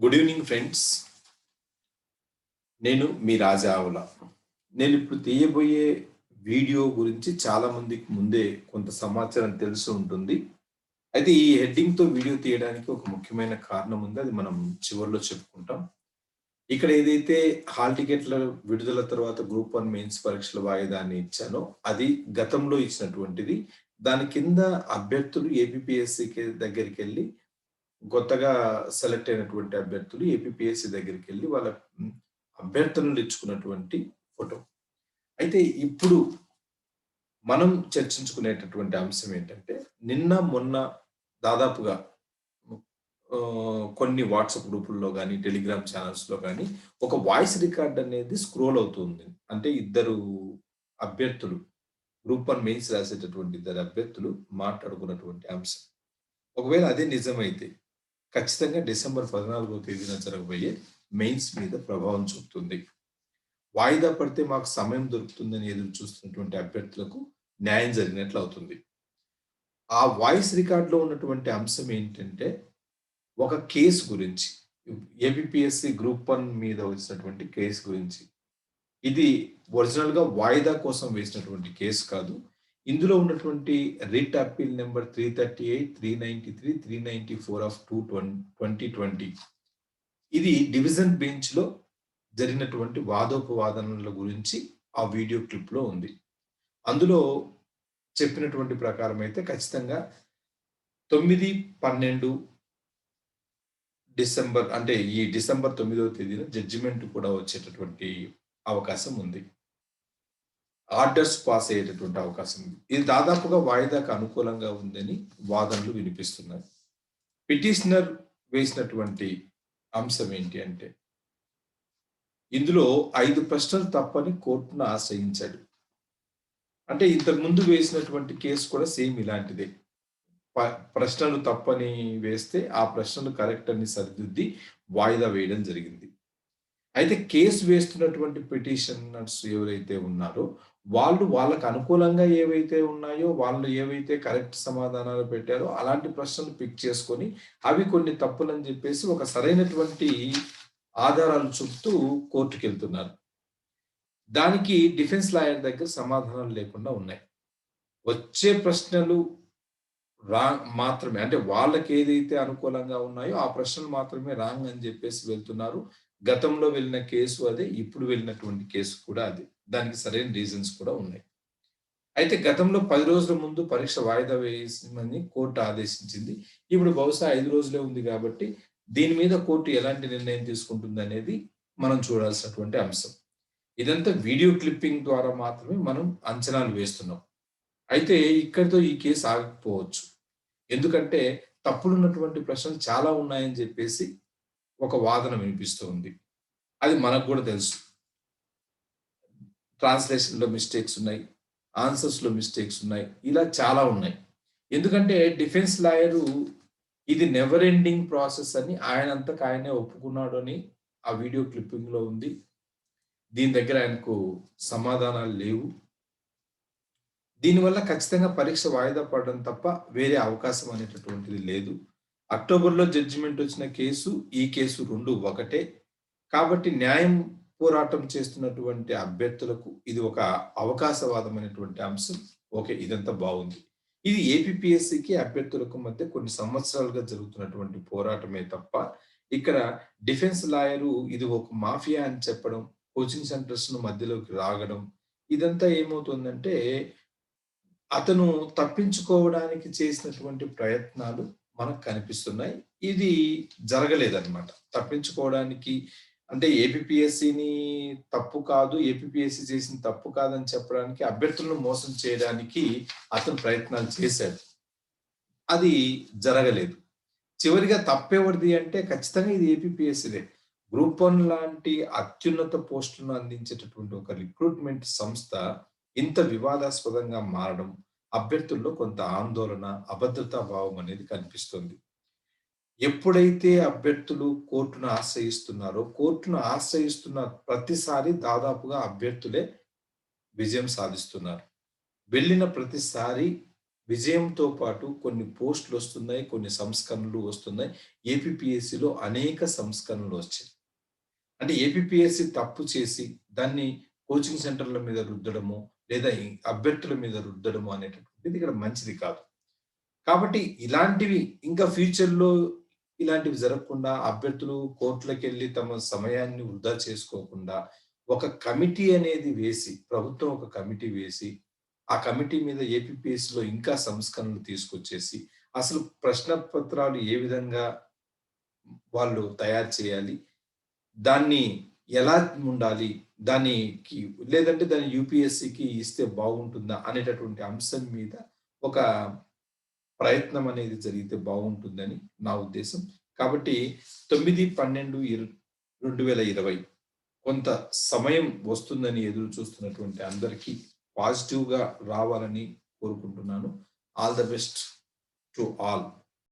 Good evening friends నేను మీ రాజావుల నేను ఇప్పుడు తీయబోయే వీడియో గురించి చాలా మందికి ముందే కొంత సమాచారం తెలిసి ఉంటుంది. అయితే ఈ హెడ్డింగ్తో వీడియో తీయడానికి ఒక ముఖ్యమైన కారణం ఉంది. అది మనం చివరిలో చెప్పుకుంటాం. ఇక్కడ ఏదైతే హాల్ టికెట్ల విడుదల తర్వాత గ్రూప్ వన్ మెయిన్స్ పరీక్షల వాయిదాన్ని ఇచ్చానో అది గతంలో ఇచ్చినటువంటిది. దాని కింద అభ్యర్థులు ఏపీఎస్సి దగ్గరికి వెళ్ళి కొత్తగా సెలెక్ట్ అయినటువంటి అభ్యర్థులు ఏపీఎస్సి దగ్గరికి వెళ్ళి వాళ్ళ అభ్యర్థనలు ఇచ్చుకున్నటువంటి ఫోటో. అయితే ఇప్పుడు మనం చర్చించుకునేటటువంటి అంశం ఏంటంటే నిన్న మొన్న దాదాపుగా కొన్ని వాట్సాప్ గ్రూపుల్లో కానీ టెలిగ్రామ్ ఛానల్స్లో కానీ ఒక వాయిస్ రికార్డ్ అనేది స్క్రోల్ అవుతుంది. అంటే ఇద్దరు అభ్యర్థులు గ్రూప్ వన్ మెయిన్స్ రాసేటటువంటి ఇద్దరు అభ్యర్థులు మాట్లాడుకున్నటువంటి అంశం. ఒకవేళ అదే నిజమైతే ఖచ్చితంగా డిసెంబర్ పద్నాలుగో తేదీన జరగబోయే మెయిన్స్ మీద ప్రభావం చూపుతుంది. వాయిదా పడితే మాకు సమయం దొరుకుతుందని ఎదురు చూస్తున్నటువంటి అభ్యర్థులకు న్యాయం జరిగినట్లు అవుతుంది. ఆ వాయిస్ రికార్డులో ఉన్నటువంటి అంశం ఏంటంటే ఒక కేసు గురించి ఏబిపిఎస్సి గ్రూప్ వన్ మీద వచ్చినటువంటి కేసు గురించి. ఇది ఒరిజినల్గా వాయిదా కోసం వేసినటువంటి కేసు కాదు. ఇందులో ఉన్నటువంటి writ appeal number three thirty eight three ninety three three ninety four of two twenty twenty. ఇది డివిజన్ బెంచ్లో జరిగినటువంటి వాదోపవాదనల గురించి ఆ వీడియో క్లిప్లో ఉంది. అందులో చెప్పినటువంటి ప్రకారం అయితే ఖచ్చితంగా తొమ్మిది పన్నెండు డిసెంబర్ అంటే ఈ డిసెంబర్ తొమ్మిదవ తేదీన జడ్జిమెంట్ కూడా వచ్చేటటువంటి అవకాశం ఉంది. ఆర్డర్స్ పాస్ అయ్యేటటువంటి అవకాశం ఉంది. ఇది దాదాపుగా వాయిదాకు అనుకూలంగా ఉందని వాదనలు వినిపిస్తున్నాయి. పిటిషనర్ వేసినటువంటి అంశం ఏంటి అంటే ఇందులో ఐదు ప్రశ్నలు తప్పని కోర్టును ఆశ్రయించాడు. అంటే ఇంతకు ముందు వేసినటువంటి కేసు కూడా సేమ్ ఇలాంటిదే. ప- ప్రశ్నలు తప్పని వేస్తే ఆ ప్రశ్నలు కరెక్ట్ అని సరిదిద్ది వాయిదా వేయడం జరిగింది. అయితే కేసు వేస్తున్నటువంటి పిటిషనర్స్ ఎవరైతే ఉన్నారో వాళ్ళు వాళ్ళకు అనుకూలంగా ఏవైతే ఉన్నాయో వాళ్ళు ఏవైతే కరెక్ట్ సమాధానాలు పెట్టారో అలాంటి ప్రశ్నలు పిక్ చేసుకొని అవి కొన్ని తప్పులని చెప్పేసి ఒక సరైనటువంటి ఆధారాలు చూపుతూ కోర్టుకు వెళ్తున్నారు దానికి డిఫెన్స్ లాయర్ దగ్గర సమాధానాలు లేకుండా ఉన్నాయి. వచ్చే ప్రశ్నలు రా మాత్రమే అంటే వాళ్ళకి ఏదైతే అనుకూలంగా ఉన్నాయో ఆ ప్రశ్నలు మాత్రమే రాంగ్ అని చెప్పేసి వెళ్తున్నారు. గతంలో వెళ్ళిన కేసు అదే ఇప్పుడు వెళ్ళినటువంటి కేసు కూడా అదే. దానికి సరైన రీజన్స్ కూడా ఉన్నాయి. అయితే గతంలో పది రోజుల ముందు పరీక్ష వాయిదా వేయమని కోర్టు ఆదేశించింది. ఇప్పుడు బహుశా ఐదు రోజులే ఉంది కాబట్టి దీని మీద కోర్టు ఎలాంటి నిర్ణయం తీసుకుంటుంది అనేది మనం చూడాల్సినటువంటి అంశం. ఇదంతా వీడియో క్లిప్పింగ్ ద్వారా మాత్రమే మనం అంచనాలు వేస్తున్నాం. అయితే ఇక్కడితో ఈ కేసు ఆగకపోవచ్చు ఎందుకంటే తప్పులున్నటువంటి ప్రశ్నలు చాలా ఉన్నాయని చెప్పేసి ఒక వాదన వినిపిస్తుంది అది మనకు కూడా తెలుసు. ట్రాన్స్లేషన్లో మిస్టేక్స్ ఉన్నాయి. ఆన్సర్స్లో మిస్టేక్స్ ఉన్నాయి. ఇలా చాలా ఉన్నాయి. ఎందుకంటే డిఫెన్స్ లాయరు ఇది నెవర్ ఎండింగ్ ప్రాసెస్ అని ఆయనంతకు ఆయనే ఒప్పుకున్నాడు అని ఆ వీడియో క్లిప్పింగ్లో ఉంది. దీని దగ్గర ఆయనకు సమాధానాలు లేవు. దీనివల్ల ఖచ్చితంగా పరీక్ష వాయిదా పడడం తప్ప వేరే అవకాశం అనేటటువంటిది లేదు. అక్టోబర్లో జడ్జిమెంట్ వచ్చిన కేసు ఈ కేసు రెండు ఒకటే. కాబట్టి న్యాయం పోరాటం చేస్తున్నటువంటి అభ్యర్థులకు ఇది ఒక అవకాశవాదమైనటువంటి అంశం. ఓకే ఇదంతా బాగుంది. ఇది ఏపీఎస్సికి అభ్యర్థులకు మధ్య కొన్ని సంవత్సరాలుగా జరుగుతున్నటువంటి పోరాటమే తప్ప ఇక్కడ డిఫెన్స్ లాయరు ఇది ఒక మాఫియా అని చెప్పడం కోచింగ్ సెంటర్స్ను మధ్యలోకి రాగడం ఇదంతా ఏమవుతుందంటే అతను తప్పించుకోవడానికి చేసినటువంటి ప్రయత్నాలు మనకు కనిపిస్తున్నాయి. ఇది జరగలేదన్నమాట. తప్పించుకోవడానికి అంటే ఏపీఎస్సిని తప్పు కాదు ఏపీఎస్సి చేసిన తప్పు కాదని చెప్పడానికి అభ్యర్థులను మోసం చేయడానికి అతను ప్రయత్నాలు చేశాడు. అది జరగలేదు. చివరిగా తప్పెవరిది అంటే ఖచ్చితంగా ఇది ఏపీఎస్సిదే గ్రూప్ వన్ లాంటి అత్యున్నత పోస్టులను అందించేటటువంటి ఒక రిక్రూట్మెంట్ సంస్థ ఇంత వివాదాస్పదంగా మారడం అభ్యర్థుల్లో కొంత ఆందోళన అభద్రతా భావం అనేది కనిపిస్తుంది ఎప్పుడైతే అభ్యర్థులు కోర్టును ఆశ్రయిస్తున్నారో కోర్టును ఆశ్రయిస్తున్న ప్రతిసారి దాదాపుగా అభ్యర్థులే విజయం సాధిస్తున్నారు వెళ్ళిన ప్రతిసారి విజయంతో పాటు కొన్ని పోస్టులు వస్తున్నాయి. కొన్ని సంస్కరణలు వస్తున్నాయి. ఏపీపీఎస్సీలో అనేక సంస్కరణలు వచ్చాయి. అంటే ఏపీపీఎస్సీ తప్పు చేసి దాన్ని కోచింగ్ సెంటర్‌ల మీద రుద్దడము, లేదా అభ్యర్థుల మీద రుద్దడము అనేటటువంటిది ఇక్కడ మంచిది కాదు. కాబట్టి ఇలాంటివి ఇంకా ఫ్యూచర్‌లో ఇలాంటివి జరగకుండా అభ్యర్థులు కోర్టులకెళ్ళి తమ సమయాన్ని వృధా చేసుకోకుండా ఒక కమిటీ అనేది వేసి, ప్రభుత్వం ఒక కమిటీ వేసి, ఆ కమిటీ మీద ఏపీపీఎస్లో ఇంకా సంస్కరణలు తీసుకొచ్చేసి, అసలు ప్రశ్న పత్రాలు ఏ విధంగా వాళ్ళు తయారు చేయాలి? దాన్ని ఎలా ఉండాలి? దానికి లేదంటే దాన్ని యూపీఎస్సీకి ఇస్తే బాగుంటుందా? అనేటటువంటి అంశం మీద ఒక ప్రయత్నం అనేది జరిగితే బాగుంటుందని నా ఉద్దేశం. కాబట్టి 9/12/2020 కొంత సమయం వస్తుందని ఎదురు చూస్తున్నటువంటి అందరికీ పాజిటివ్‌గా రావాలని కోరుకుంటున్నాను. All the best to all.